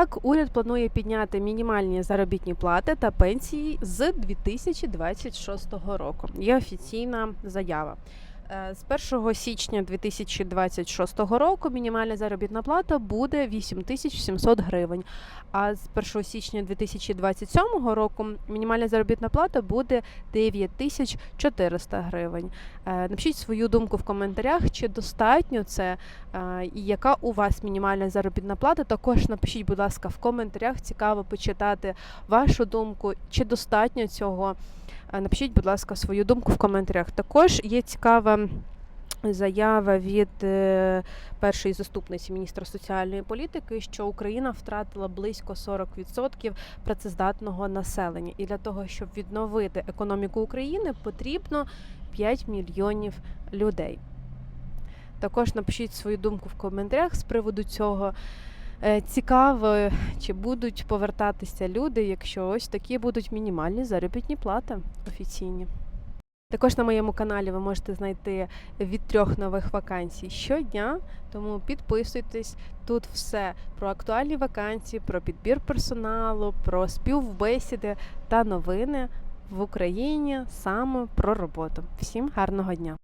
Так, уряд планує підняти мінімальні заробітні плати та пенсії з 2026 року. Є офіційна заява. Е, З 1 січня 2026 року мінімальна заробітна плата буде 8700 гривень. А з 1 січня 2027 року мінімальна заробітна плата буде 9400 гривень. Е, Напишіть свою думку в коментарях, чи достатньо це е, і яка у вас мінімальна заробітна плата. Також напишіть, будь ласка, в коментарях. Цікаво почитати вашу думку, чи достатньо цього. Е, Напишіть, будь ласка, свою думку в коментарях. Також є цікава заява від е, першої заступниці міністра соціальної політики, що Україна втратила близько 40% працездатного населення. І для того, щоб відновити економіку України, потрібно 5 мільйонів людей. Також напишіть свою думку в коментарях з приводу цього. Е, Цікаво, чи будуть повертатися люди, якщо ось такі будуть мінімальні заробітні плати офіційні. Також на моєму каналі ви можете знайти від трьох нових вакансій щодня, тому підписуйтесь. Тут все про актуальні вакансії, про підбір персоналу, про співбесіди та новини в Україні саме про роботу. Всім гарного дня!